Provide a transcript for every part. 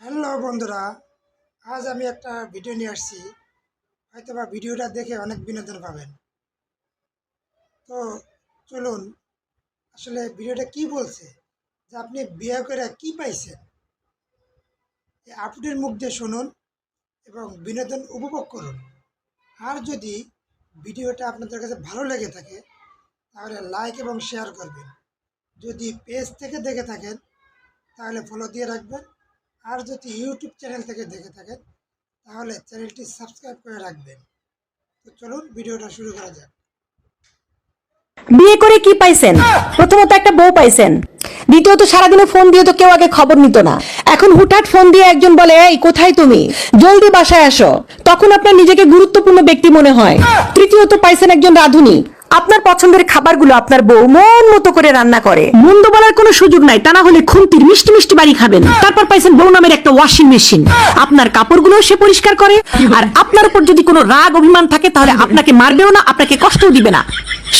Hello বন্ধুরা, আজ আমি একটা ভিডিও নিয়ে আসছি। হয়তো বা ভিডিওটা দেখে অনেক বিনোদন পাবেন। তো চলুন, আসলে ভিডিওটা কি বলছে, যে আপনি বিয়ে করে কি পাইছেন? এই আপুটির মুখ দিয়ে শুনুন এবং বিনোদন উপভোগ করুন। আর যদি ভিডিওটা আপনাদের কাছে ভালো লেগে থাকে, তাহলে লাইক এবং শেয়ার করবেন। যদি পেজ থেকে দেখে থাকেন, তাহলে ফলো দিয়ে রাখবেন। আর যদি ইউটিউব চ্যানেল থেকে দেখে থাকেন, তাহলে চ্যানেলটি সাবস্ক্রাইব করে রাখবেন। তো চলুন, ভিডিওটা শুরু করা যাক। বিয়ে করে কি পাইছেন? প্রথমত একটা বউ পাইছেন। দ্বিতীয়ত, সারাদিনে ফোন দিয়ে তো কেউ আগে খবর নিত না। এখন হুটহাট ফোন দিয়ে একজন বলে, এই, কোথায় তুমি? জলদি বাসায় আসো। তখন আপনার নিজেকে গুরুত্বপূর্ণ ব্যক্তি মনে হয়। তৃতীয়ত, পাইছেন একজন রাঁধুনি। আপনার পছন্দের খাবারগুলো আপনার বউ মন মতো করে রান্না করে। মন্দ বলার কোনো সুযোগ নাই তা না হলে খুন্তির মিষ্টি মিষ্টি বাড়ি খাবেন। তারপর পাইছেন বউ নামের একটা ওয়াশিং মেশিন আপনার কাপড়গুলো সে পরিষ্কার করে। আর আপনার উপর যদি কোনো রাগ অভিমান থাকে তাহলে আপনাকে মারবেও না আপনাকে কষ্টও দিবে না।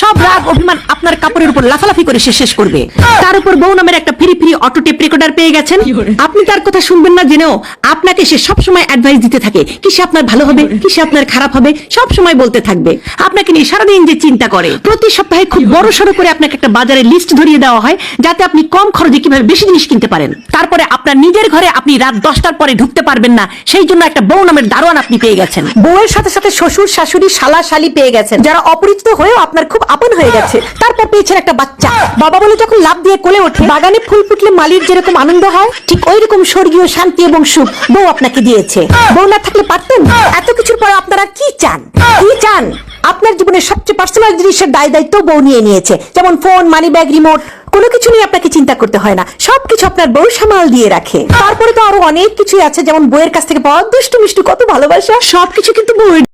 সব রাগ অভিমান আপনার কাপড়ের উপর লাফালাফি করে সে শেষ করবে। তার উপর বউ নামের একটা free free auto tape recorder পেয়ে গেছেন। আপনি তার কথা শুনবেন না জেনেও আপনাকে সে সব সময় অ্যাডভাইস দিতে থাকে কিসে আপনার ভালো হবে কিসে আপনার খারাপ হবে সব সময় বলতে থাকবে। আপনাকে নিয়ে সারাদিন যে চিন্তা করে প্রতি সপ্তাহে খুব বড় সড়ো করে আপনাকে একটা বাজারে লিস্ট ধরিয়ে দেওয়া হয় যাতে আপনি কম খরচে কীভাবে বেশি জিনিস কিনতে পারেন। তারপরে আপনার নিজের ঘরে আপনি রাত দশটার পরে ঢুকতে পারবেন না সেই জন্য একটা বউ নামের দারোয়ান আপনি পেয়ে গেছেন। বউয়ের সাথে সাথে শ্বশুর শাশুড়ি শালা শালি পেয়ে গেছেন। যারা অপরিচিত হয়েও আপনার খুব আপন হয়ে গেছে। তারপর পেয়েছেন একটা বাচ্চা। বাবা বলে যখন লাভ দিয়ে কোলে ওঠে, বাগানে ফুল ফুটলে মালির যেরকম আনন্দ হয়, ঠিক ওই রকম স্বর্গীয় শান্তি এবং সুখ বউ আপনাকে দিয়েছে। বউ না থাকলে পারতেন? এত কিছুর পরে আপনারা কি চান? কি চান? আপনার জীবনের সবচেয়ে পার্সোনাল জিনিসের দায় দায়িত্ব বউ নিয়ে নিয়েছে। যেমন ফোন মানি ব্যাগ রিমোট কোনো কিছু নিয়ে আপনাকে চিন্তা করতে হয় না। সবকিছু আপনার বউ সামাল দিয়ে রাখে। তারপরে তো আরও অনেক কিছুই আছে, যেমন বইয়ের কাছ থেকে পাওয়া দুষ্টু মিষ্টু কত ভালোবাসা। সবকিছু কিন্তু বউয়ের